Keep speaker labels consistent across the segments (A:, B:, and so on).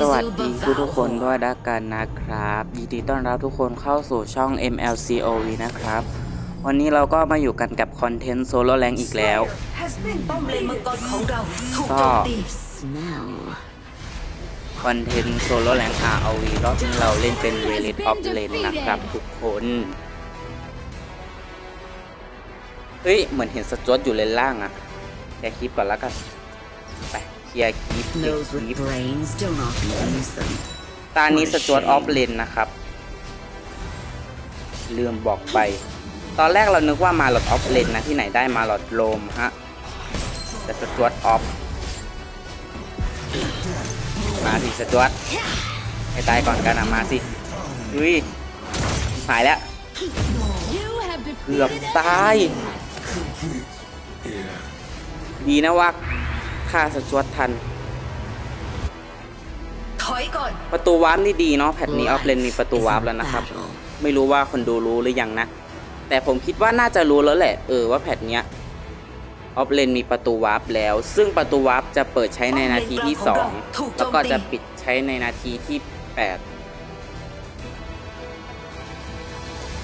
A: สวัสดีทุกทุกคนด้วยดักกันนะครับยินดีต้อนรับทุกคนเข้าสู่ช่อง MLCOV นะครับ วันนี้เราก็มาอยู่กันกับคอนเทนต์โซโล่แรงอีกแล้ว
B: ป้อมเลนมังกรของเราถูก
A: ก็
B: โจมตี
C: Smell.
A: คอนเทนต์โซโล่แรง ROV รอบนี้เราเล่นเป็นเวลิตออฟเลนนะครับทุกคนเฮ้ย เหมือนเห็นสจวตอยู่เลนล่างอะแค่คลิปก่อนแล้วกันไป ลียร์คลิปเคลียร์
C: Those
A: คลิ
C: with
A: ป
C: brains don't often use them.
A: ตานี้สจวตออฟเลนนะครับ ลืมบอกไป ตอนแรกเรานึกว่ามาหลอดออฟเลนนะที่ไหนได้มาหลอดโลมฮะ แต่สจวตออฟ มาสิสจวตให้ตายก่อนกันอะมาสิอุ้ยหายแล้วเกือบตาย ดีนะว่า ฆ่าสจวตทัน
B: ถอยก่อน
A: ประตูวาร์ปนี่ดีเนาะแพทนี้ออฟเลนมีประตู
C: Is
A: วาร์ป
C: a
A: แล้วนะครับ
C: battle.
A: ไม่รู้ว่าคนดูรู้หรือยังนะ แต่ผมคิดว่าน่าจะรู้แล้วแหละ เออว่าแพทเนี้ยออฟเลนมีประตูวาร์ปแล้ว ซึ่งประตูวาร์ปจะเปิดใช้ในนาทีที่ 2 แล้วก็จะปิดใช้ในนาทีที่ 8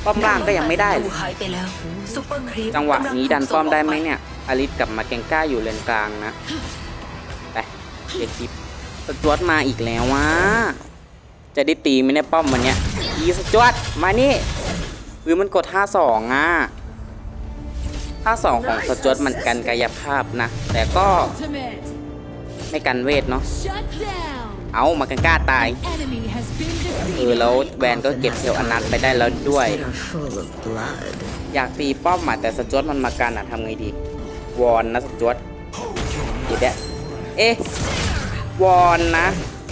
A: ป้อมล่างก็ยังไม่ได้เลย
B: หายไปแล้วซุปเปอร์ครีป
A: จังหวะนี้ดันป้อมได้ไหม
B: กำลังถูกส่งกป
A: เนี่ย อลิสกับมาเกงก้าอยู่เลนกลางนะ ไปเด็กคลิสจวตมาอีกแล้ววะ จะได้ตีไหมเนี่ยป้อมวันเนี้ยอีสจวตมานี่หรือมันกดท่าสองอะท่าสองของสจวตมันกันกายภาพนะ แต่ก็ไม่กันเวทเนาะ เอามาเกงกล้าตาย เออแล้วแวนก็เก็บเทลอนัทไปได้แล้วด้วย อยากตีป้อมอะแต่สจวตมันมากันอะทำไงดี วอนนะสจวตเดี๋ยวเดี๋ยวเอ๊ะวอนนะ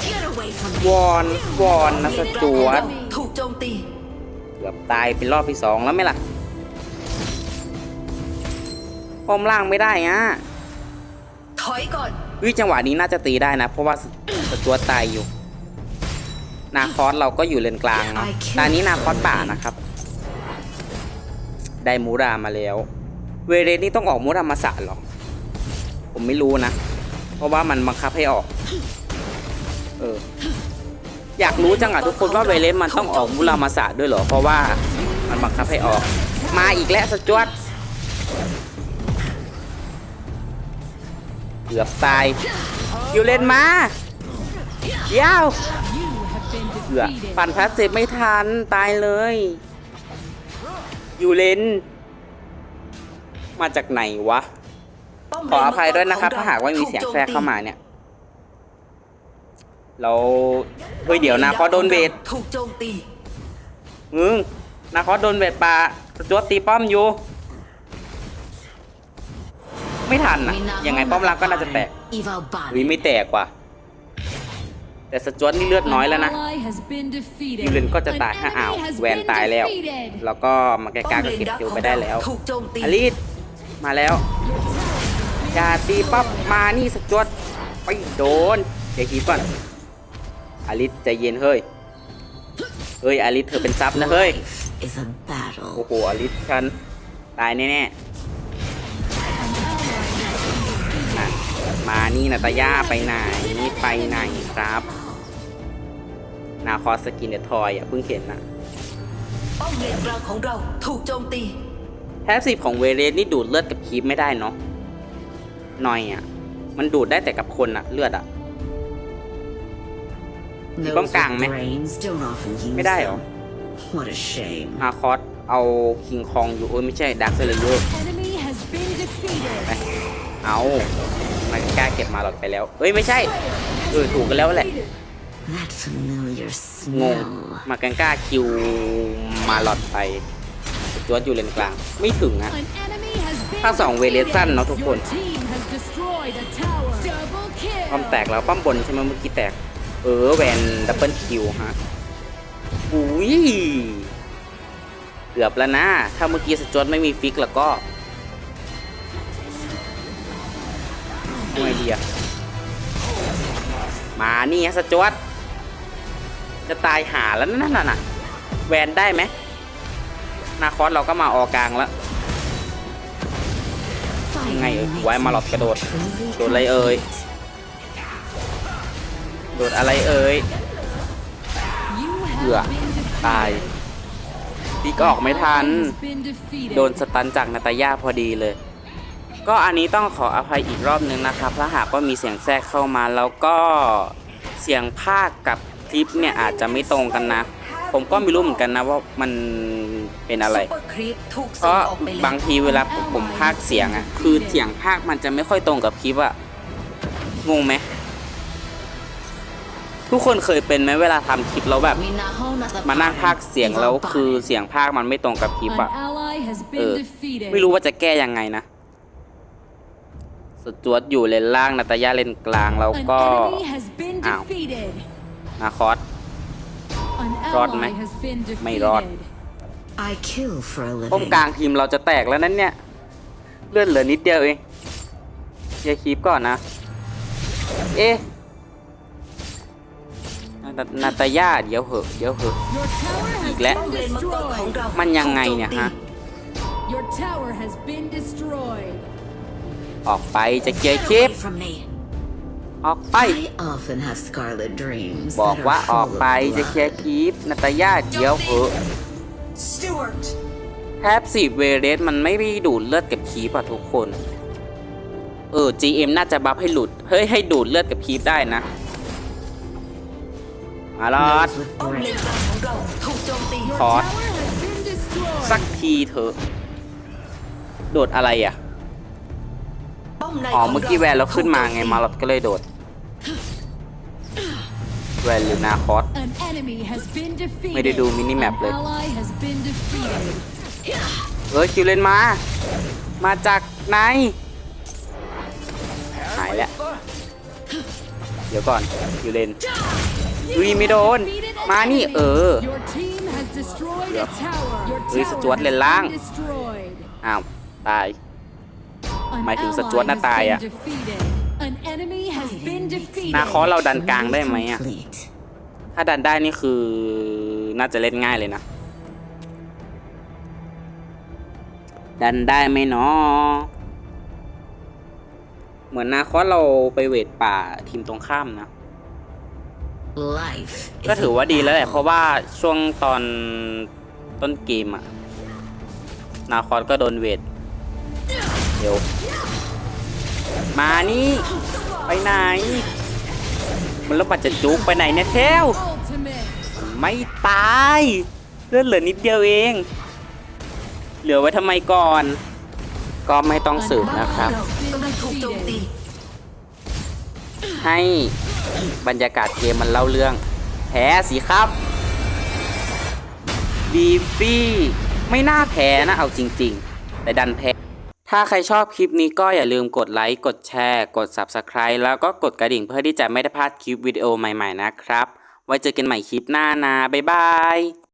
B: Get away from
A: วอนวอนนะสจวต
B: ถูกโจมตี
A: เกือบตายเป็นรอบที่สองแล้วไหมล่ะป้อมล่างไม่ได้อะ
B: ถอยก่อน
A: วิจังหวะนี้น่าจะตีได้นะ เพราะว่าสสจวตตายอยู่ นาคอสเราก็อยู่เลนกลางเนาะตอนนี้นาคอสป่านะครับ ได้มูรามาแล้ว เวเรนี่ต้องออกมูรามาสะหรอ ผมไม่รู้นะ เพราะว่ามันบังคับให้ออก เออ อยากรู้จังอะทุกคนว่าเวเลนมันต้องออกมูรามาสะด้วยเหรอ เพราะว่ามันบังคับให้ออก มาอีกแล้วสจวตเกือบตายอยู่เลนมาเย้าเกือ
D: defeated.
A: ปั่นพาสเซฟไม่ทัน ตายเลย อยู่เลน มาจากไหนวะ
B: ป้ม
A: ขออภัยด้วยนะครับ
B: เล
A: ถ้าหากว่ามี
B: ถู
A: เสียง
B: โจ
A: แทรกเข้ามาเนี่ย เราเฮ้ยเดี๋ยวนาคอสโดนเบส
B: ถูกโจมตี
A: มึงนาคอสโดนเบสปลาจวดตีป้อมอยู่ ไม่ทันอะยังไงป้อมล่างก็น่าจะแตก
C: Evil
A: วิ
C: body.
A: ไม่แตกว่ะแต่สจวตนี่เลือดน้อยแล้วนะ
D: An ally has been defeated.
A: ยูเลนก็จะตาย
D: An
A: ถ้าอ้าว
D: enemy has
A: แวน
D: been
A: ตายแล้ว
D: defeated.
A: แล้วก็มาแก้กาก็เก็บคิวไปได้แล้ว
B: ถูกโจมตี
A: อลิส มาแล้วอย่าตีปั๊บมานี่สจวดไปโดนเดี๋ยวคีบก่อนอลิสใจเย็นเฮ้ยเฮ้ยอลิสเธอเป็นซับนะเฮ้ย
C: Life is a
A: โอ้
C: battle.
A: โหอลิสฉันตายแน่ๆน่ะมานี่นาตาย่าไปไหนไปไหนครับนาคอสสกินเดทอยอะเพิ่งเห็นนะ
B: ป้อมเลนกลางของเราถูกโจมตี
A: แพสซีฟของเวเรสนี่ดูดเลือดกับคีปไม่ได้เนาะหน่อยอะ มันดูดได้แต่กับคนอะเลือดอะ
C: Those
A: bóng càng
C: with
A: mẹ.
C: brains don't often use
A: Mới đai hả?
C: them. What a shame.
A: มาคอสเอาคิงคองอยู่เอ้ยไม่ใช่ดักเซเลเยอร์
D: Enemy has been defeated.
A: เอามันกล้าเก็บมาหลอดไปแล้ว เอ้ยไม่ใช่เออถูกกันแล้วแหละ
C: That familiar
A: งง
C: smell.
A: มากังกล้าคิวมาหลอดไป ตัวอยู่เลนกลาง ไม่ถึงอะ
D: An enemy has been
A: ถ้าสองเวเลสั้นเนอะทุกคน
D: Your team has destroyed a tower. Double kill.
A: ป้อมแตกแล้วป้อมบนใช่ไหมเมื่อกี้แตก เออแวนดับเบิลคิวฮะอุ้ยเกือบแล้วนะ ถ้าเมื่อกี้สจวตไม่มีฟิกแล้วก็ทำไงดีอะมานี่ฮะสจวตจะตายหาแล้วนั่นน่ะน่ะแวนได้ไหม นาคอสเราก็มาออกลางแล้ว
C: Fighting
A: Ngay ở
C: makes
A: quái mà
C: me
A: lọt cái
C: feel
A: đột.
C: truly
A: Đột lấy ơi.
C: complete.
A: โดดอะไรเอ่ย
D: You
A: Ủa,
D: have been defeated.
A: ตายดีก็ออกไม่ทัน
D: Ally has been defeated.
A: โดนสตันจากนาตาย่าพอดีเลย ก็อันนี้ต้องขออภัยอีกรอบนึงนะครับถ้าหากว่ามีเสียงแทรกเข้ามาแล้วก็เสียงภาคกับคลิปเนี่ยอาจจะไม่ตรงกันนะ ผมก็ไม่รู้เหมือนกันนะว่ามันเป็นอะไร
B: ซุปเปอร์ครีปถูก
A: เพ
B: ส่ง
A: ราะ
B: ออกไปแล้ว
A: บางทีเวลาผมผมพากย์เสียงอะคือเสียงพากย์มันจะไม่ค่อยตรงกับคลิปอะงงไหมทุกคนเคยเป็นไหมเวลาทำคลิปแล้วแบบ มานั่งพากย์เสียงแล้วคือเสียงพากย์มันไม่ตรงกับคลิป
D: An
A: อะ
D: ally has
A: เอ
D: been
A: อ
D: defeated.
A: ไม่รู้ว่าจะแก้ยังไงนะสจวตอยู่เลนล่างนาตาย่าเลนกลางแล้ว
D: An
A: ก็
D: enemy has been
A: Ow.
D: defeated.
A: นาคอส
D: An
A: Rod
D: ally
A: mày.
D: has been
A: Mày rod.
D: defeated.
C: I kill for a
A: ป้อม
C: living.
A: กลางทีมเราจะแตกแล้วนั้นเนี่ย เลื่อนเหลือนิดเดียวเองอย่าคีบก่อนนะ เอ๊ะนานาตาย่าเดี๋ยวเหอะเดี๋ยวเหอะ
D: Your tower has
A: อีกแล้ว
B: ป้อม
D: been
B: เลนมังกรของ
D: destroyed.
B: เรา
A: มันยังไงเนี่ยฮะ
D: Your tower has been destroyed.
A: ออกไปจะเกียร์ค
B: คลิ
A: ลิ
B: ป
A: ป
B: from me
A: ออกไป
C: I often have scarlet dreams
A: บอก
C: that
A: ว่า
C: are
A: ออก
C: full
A: ไป
C: of
A: จะเคลียร์
C: blood.
A: คลิปนาตาย่าเดี๋ยวเหอะ
B: Stewart
A: แทบสีเวเรสมันไม่ได้ดูดเลือดกับคีปอะทุกคน เออ GM น่าจะบัฟให้หลุด เฮ้ย ให้ดูดเลือดกับคีปได้นะมาลอด
C: Those with
B: ป้อมเลน
C: brains.
B: กลางของเราถูกโจมตี
D: Your
A: Hot.
D: tower has been destroyed.
A: สักทีเถอะ โดดอะไรอะ
B: ป้อมใน
A: อ๋อ
B: ขง
A: เมื่อกี้แวนเราขึ้นมาไง
B: ถูกโจตี
A: มาลอดก็เลยโดด แวนหรือนาคอส
D: An enemy has been defeated.
A: ไม่ได้ดูมินิแมปเลย
D: An ally has been defeated.
A: เฮ้ยคิวเลนมา มาจากไหน หายแล้ว เดี๋ยวก่อนคิวเลน อุ้ยไม่โดน
D: Defeated an
A: มานี่
D: enemy.
A: เออ
D: Your team has destroyed a tower. Your
A: เฮ้ย
D: tower
A: สจวต
D: has
A: เลนล่าง
D: been destroyed.
A: อ้าว ตาย
D: An
A: หมายถึง
D: ally
A: สจวตน่า
D: has
A: ตาย
D: been
A: อะ
D: defeated. An enemy has been defeated.
A: นาคอสเราดันกลางได้ไหมอะ
C: Complete.
A: ถ้าดันได้นี่คือน่าจะเล่นง่ายเลยนะ ดันได้ไหมเนาะเหมือนนาคอสเราไปเวทป่าทีมตรงข้ามนะ
C: Life
A: ก็
C: is
A: ถือ
C: a
A: ว่าดีแล้วแหละ เพ
C: battle.
A: ราะว่าช่วงตอนต้นเกมอะนาคอสก็โดนเวทเดี๋ยว มานี่ ไปไหน มันแล้วมันจะจุกไปไหนเนี่ยเทลไม่ตายเลือดเหลือนิดเดียวเอง เหลือไว้ทำไมก่อน ก็ไม่ต้องสืบนะครับให้บรรยากาศเกมมันเล่าเรื่อง แพ้สิครับบีฟี่ไม่น่าแพ้นะเอาจริง ๆ แต่ดันแพ้ ถ้าใครชอบคลิปนี้ก็อย่าลืมกดไลค์ กดแชร์ กด Subscribe แล้วก็กดกระดิ่งเพื่อที่จะไม่ได้พลาดคลิปวิดีโอใหม่ๆนะครับ ไว้เจอกันใหม่คลิปหน้านะ บ๊ายบาย